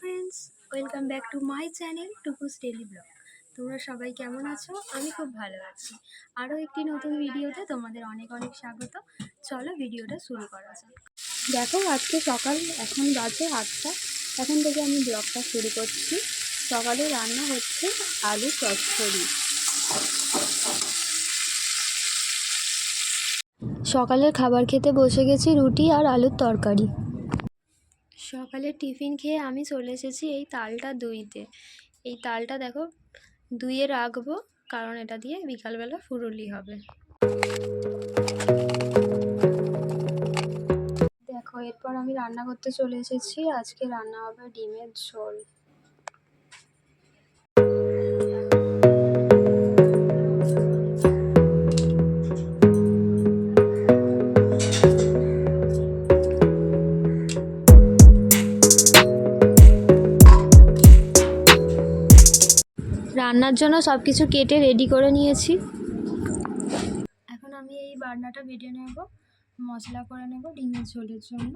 Friends welcome back to my channel Tukus daily blog তোমরা সবাই কেমন আছো? আমি খুব ভালো আছি। আরও একটি নতুন ভিডিওতে তোমাদের অনেক অনেক স্বাগত। চলো ভিডিওটা শুরু করা যাক। দেখো, আজকে সকাল, এখন বাজে আটটা। এখন থেকে আমি ব্লগটা শুরু করছি। সকালে রান্না হচ্ছে আলু চচ্চড়ি। সকালের খাবার খেতে বসে গেছি রুটি আর আলুর তরকারি। সকালে টিফিন খেয়ে আমি চলে এসেছি এই তালটা দুইতে। এই তালটা দেখো, দুইয়ে রাখব, কারণ এটা দিয়ে বিকালবেলা ফুরুলি হবে। দেখো, এরপর আমি রান্না করতে চলে এসেছি। আজকে রান্না হবে ডিমের ঝোল। রান্নার জন্য সব কিছু কেটে রেডি করে নিয়েছি। এখন আমি এই বাটনাটা বেটে নেব, মশলা করে নেব ডিমের ঝোলের জন্য।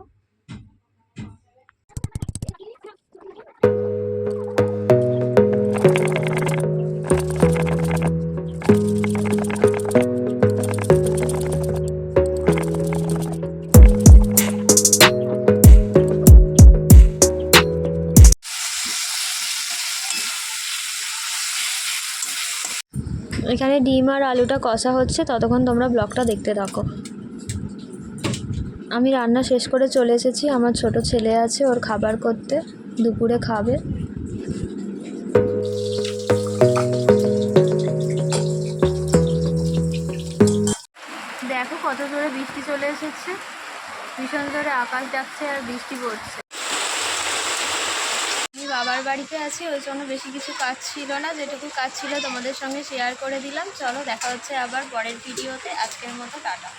এখানে ডিম আর আলুটা কষা হচ্ছে, ততক্ষণ তোমরা ব্লগটা দেখতে থাকো। আমি রান্না শেষ করে চলে এসেছি, আমার ছোট ছেলে আছে, ওর খাবার করতে, দুপুরে খাবে। দেখো কত জোরে বৃষ্টি চলে এসেছে, ভীষণ জোরে আকাশ ডাকছে আর বৃষ্টি পড়ছে। বাবার বাড়িতে আছি, ওই জন্য বেশি কিছু কাজ ছিল না, যেটুকু কাজ ছিল তোমাদের সঙ্গে শেয়ার করে দিলাম। চলো দেখা হচ্ছে আবার পরের ভিডিওতে আজকের মতো টাটা।